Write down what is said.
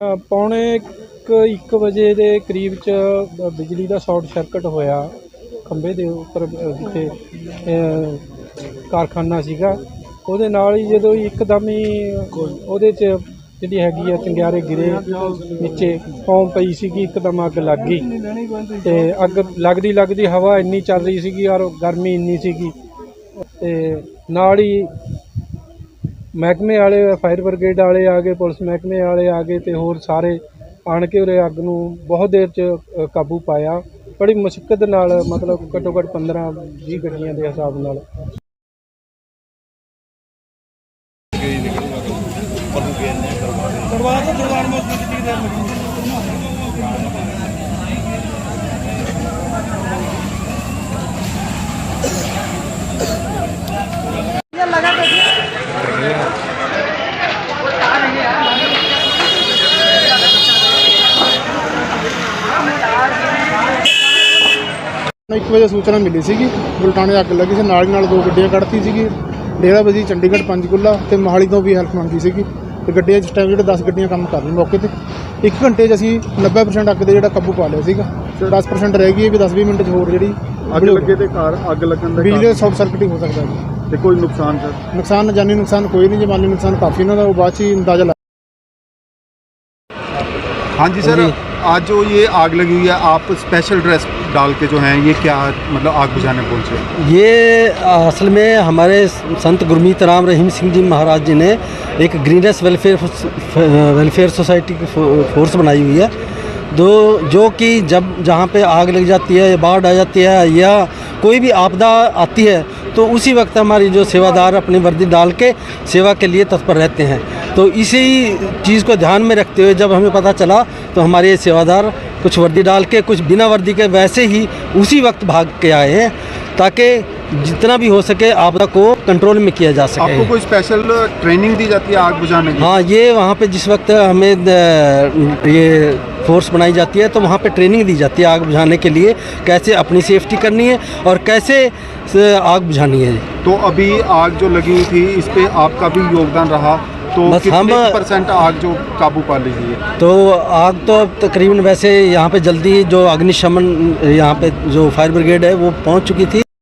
ਅ, ਪੌਣੇ 1 ਵਜੇ ਦੇ ਕਰੀਬ ਚ ਬਿਜਲੀ ਦਾ ਸ਼ਾਰਟ ਸਰਕਟ ਹੋਇਆ ਖੰਭੇ ਦੇ ਉੱਪਰ ਜਿੱਥੇ ਕਾਰਖਾਨਾ ਸੀਗਾ। ਉਹਦੇ ਨਾਲ ਹੀ ਜਦੋਂ ਇੱਕਦਮ ਹੀ ਉਹਦੇ ਚ ਜਿਹੜੀ ਹੈਗੀ ਆ ਚੰਗਿਆਰੇ ਗਿਰੇ ਨੀਚੇ ਫੌਮ ਪਈ ਸੀਗੀ ਇੱਕਦਮ ਅੱਗ ਲੱਗ ਗਈ। ਤੇ ਅੱਗ ਲੱਗਦੀ ਲੱਗਦੀ ਹਵਾ ਇੰਨੀ ਚੱਲ ਰਹੀ ਸੀਗੀ ਔਰ ਗਰਮੀ ਇੰਨੀ ਸੀਗੀ। ਤੇ ਨਾਲ ਹੀ ਮਹਿਕਮੇ ਵਾਲੇ ਫਾਇਰ ਬ੍ਰਿਗੇਡ ਵਾਲੇ ਆ ਗਏ ਪੁਲਿਸ ਮਹਿਕਮੇ ਵਾਲੇ ਆ ਗਏ ਤੇ ਹੋਰ ਸਾਰੇ ਆਣ ਕੇ ਉਰੇ ਅੱਗ ਨੂੰ ਬਹੁਤ ਦੇਰ ਚ ਅ, ਕਾਬੂ ਪਾਇਆ। ਬੜੀ ਮੁਸ਼ਕਲ ਨਾਲ ਮਤਲਬ ਘੱਟੋ ਘੱਟ 15 20 ਗੱਡੀਆਂ ਦੇ ਹਿਸਾਬ ਨਾਲ। ਇੱਕ ਵਜੇ ਸੂਚਨਾ ਮਿਲੀ ਸੀਗੀ ਬੁਲਟਾਣੇ ਅੱਗ ਲੱਗੀ ਸੀ ਨਾਲ ਹੀ ਨਾਲ ਦੋ ਗੱਡੀਆਂ ਕੱਢਤੀ ਸੀਗੀ ਡੇਰਾ ਬਜੀ ਚੰਡੀਗੜ੍ਹ ਪੰਜਕੁਲਾ ਤੇ ਮੋਹਾਲੀ ਤੋਂ ਵੀ ਹੈਲਪ ਮੰਗੀ ਸੀਗੀ। ਤੇ ਗੱਡੀਆਂ ਇਸ ਟਾਈਮ ਜਿਹੜੇ 10 ਗੱਡੀਆਂ ਕੰਮ ਕਰ ਰਹੀਆਂ ਮੌਕੇ ਤੇ 1 ਘੰਟੇ 'ਚ ਅਸੀਂ 90% ਅੱਗ ਦੇ ਜਿਹੜਾ ਕਾਬੂ ਪਾ ਲਿਆ ਸੀਗਾ। 10% ਰਹਿ ਗਈ ਹੈ ਵੀ 10-20 ਮਿੰਟ 'ਚ ਹੋਰ ਜਿਹੜੀ ਅੱਗ ਲੱਗੇ ਤੇ ਕਾਰ ਅੱਗ ਲੱਗਣ ਦਾ ਬਿਜਲੀ ਦਾ ਸ਼ਾਰਟ ਸਰਕਟਿੰਗ ਹੋ ਸਕਦਾ ਹੈ। ਤੇ ਕੋਈ ਨੁਕਸਾਨ ਸਰ ਨੁਕਸਾਨ ਜਾਨੀ ਨੁਕਸਾਨ ਕੋਈ ਨਹੀਂ ਜੇ ਮਾਲੀ ਨੁਕਸਾਨ ਕਾਫੀ ਇਹਨਾਂ ਦਾ ਉਹ ਬਾਅਦ 'ਚ ਹੀ ਅੰਦਾਜ਼ਾ हाँ जी सर आज जो ये आग लगी हुई है आप स्पेशल ड्रेस डाल के जो हैं ये क्या मतलब आग बुझाने पहुँचे ये असल में हमारे संत गुरमीत राम रहीम सिंह जी महाराज जी ने एक ग्रीनेस वेलफेयर वेलफेयर सोसाइटी की फोर्स बनाई हुई है। दो जो कि जब जहाँ पे आग लग जाती है या बाढ़ आ जाती है या कोई भी आपदा आती है तो उसी वक्त हमारी जो सेवादार अपनी वर्दी डाल के सेवा के लिए तत्पर रहते हैं। तो इसी चीज़ को ध्यान में रखते हुए जब हमें पता चला तो हमारे सेवादार कुछ वर्दी डाल के कुछ बिना वर्दी के वैसे ही उसी वक्त भाग के आए हैं ताकि जितना भी हो सके आपदा को कंट्रोल में किया जा सके। आपको कोई स्पेशल ट्रेनिंग दी जाती है आग बुझाने की? हाँ ये वहाँ पे जिस वक्त हमें ये फोर्स बनाई जाती है तो वहाँ पे ट्रेनिंग दी जाती है आग बुझाने के लिए कैसे अपनी सेफ्टी करनी है और कैसे आग बुझानी है। तो अभी आग जो लगी हुई थी इस पर आपका भी योगदान रहा। तो बस कितने हम- परसेंट आग जो काबू पा ली हुई है तो आग तो अब तकरीबन वैसे यहाँ पे जल्दी जो अग्निशमन यहाँ पे जो फायर ब्रिगेड है वो पहुँच चुकी थी